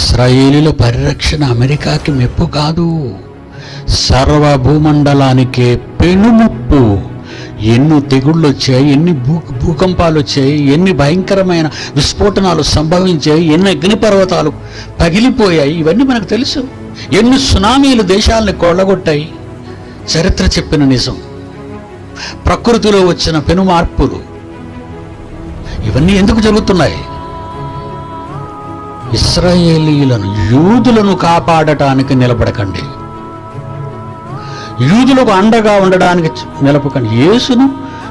ఇస్రాయేలీల పరిరక్షణ అమెరికాకి మెప్పు కాదు. సర్వభూమండలానికే పెనుముప్పు. ఎన్ని తెగుళ్ళు వచ్చాయి ఎన్ని భూ భూకంపాలు వచ్చాయి ఎన్ని భయంకరమైన విస్ఫోటనాలు సంభవించాయి ఎన్ని అగ్నిపర్వతాలు పగిలిపోయాయి ఇవన్నీ మనకు తెలుసు. ఎన్ని సునామీలు దేశాలను కొల్లగొట్టాయి. చరిత్ర చెప్పిన నిజం. ప్రకృతిలో వచ్చిన పెను మార్పులు ఇవన్నీ ఎందుకు జరుగుతున్నాయి? ఇస్రాయేలీలను యూదులను కాపాడటానికి నిలబడకండి. యూదులకు అండగా ఉండడానికి నిలపకండి. యేసును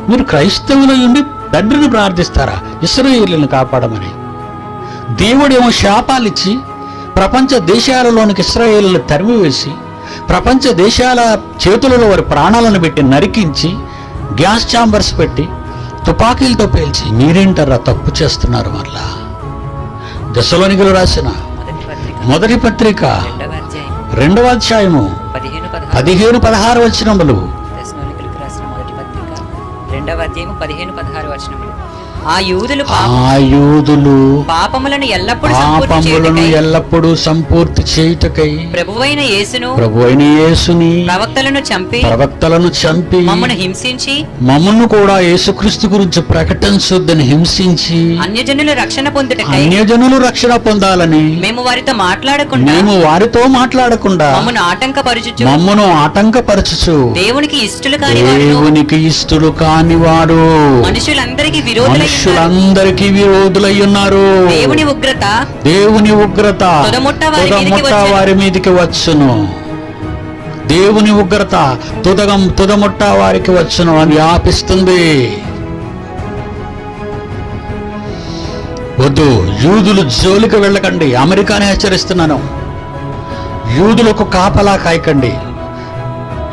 మీరు క్రైస్తవుల ఉండి తండ్రిని ప్రార్థిస్తారా? ఇస్రాయేలీలను కాపాడమని. దేవుడేమో శాపాలిచ్చి ప్రపంచ దేశాలలోనికి ఇస్రాయేలీలు తరిమివేసి ప్రపంచ దేశాల చేతులలో వారి ప్రాణాలను పెట్టి నరికించి గ్యాస్ ఛాంబర్స్ పెట్టి తుపాకీలతో పేల్చి మీరేంటారా తప్పు చేస్తున్నారు మళ్ళా దశలోనికలు రాసిన మొదటి పత్రిక. రెండవ అధ్యాయం. రెండవ అధ్యాయము పదిహేను పదహారు. వచ్చినములు తెస్సలోనికలకు రాసిన మొదటి పత్రిక. రెండవ అధ్యాయం పదిహేను పదహారు వచనములు. ఆ యూదులు ఆ యూదులు పాపములను ఎల్లప్పుడూ పాపములను ఎల్లప్పుడూ సంపూర్తి చేయుటకై ప్రభువైన యేసును ప్రభు అయిన యేసుని ప్రవక్తలను చంపి ప్రవక్తలను చంపి మమ్మను హింసించి మమ్మను కూడా యేసుక్రీస్తు గురించి ప్రకటించొద్దని హింసించి అన్యజనులు రక్షణ పొందుటకై అన్యజనులు రక్షణ పొందాలని మేము వారితో మాట్లాడకుండా మేము వారితో మాట్లాడకుండా మమ్మను ఆటంకపరుచుచు మమ్మను ఆటంకపరచుచు దేవునికి ఇష్టలు కాని వారు దేవునికి ఇష్టలు కానివాడు మనుషులందరికీ విరోధులై. మనుషులందరికీ విరోధులై ఉన్నారు. దేవుని ఉగ్రత దేవుని ఉగ్రత తుదముట్ట వారి మీదికి వచ్చును. దేవుని ఉగ్రత తుదగం తుదముట్ట వారికి వచ్చును అని వ్యాపిస్తుంది వద్దు యూదులు జోలికి వెళ్ళకండి. అమెరికాని హెచ్చరిస్తున్నాను. యూదులకు కాపలా కాయకండి.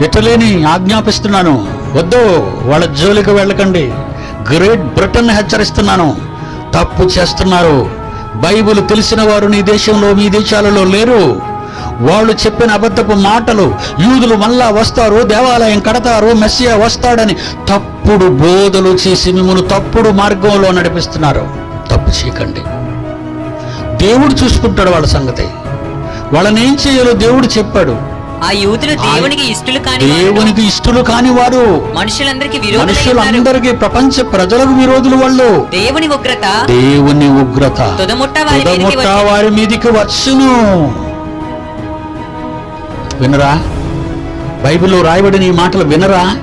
ఇటలీని ఆజ్ఞాపిస్తున్నాను. వద్దు వాళ్ళ జోలికి వెళ్ళకండి. గ్రేట్ బ్రిటన్ హెచ్చరిస్తున్నాను. తప్పు చేస్తున్నారు. బైబిల్ తెలిసిన వారు నీ దేశంలో మీ దేశాలలో లేరు. వాళ్ళు చెప్పిన అబద్ధపు మాటలు యూదులు మళ్ళా వస్తారు దేవాలయం కడతారు మెస్సియా వస్తాడని తప్పుడు బోధలు చేసి మిమ్మల్ని తప్పుడు మార్గంలో నడిపిస్తున్నారు. తప్పు చేయకండి. దేవుడు చూసుకుంటాడు వాళ్ళ సంగతి. వాళ్ళని ఏం చేయాలో దేవుడు చెప్పాడు. ఆ యూదులు దేవునికి ఇష్టలు కాని దేవునికి ఇష్టలు కాని వారు. మనుషులందరికీ. మనుషులందరికీ ప్రపంచ ప్రజలకు విరోధులు వాళ్ళు. దేవుని ఉగ్రత. దేవుని ఉగ్రత. తుదముట్ట. వారి మీదికి వచ్చును. వినరా? బైబిల్లో రాయబడిన ఈ మాటలు వినరా?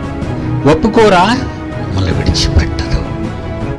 ఒప్పుకోరా? మళ్ళీ విడిచిపెట్ట.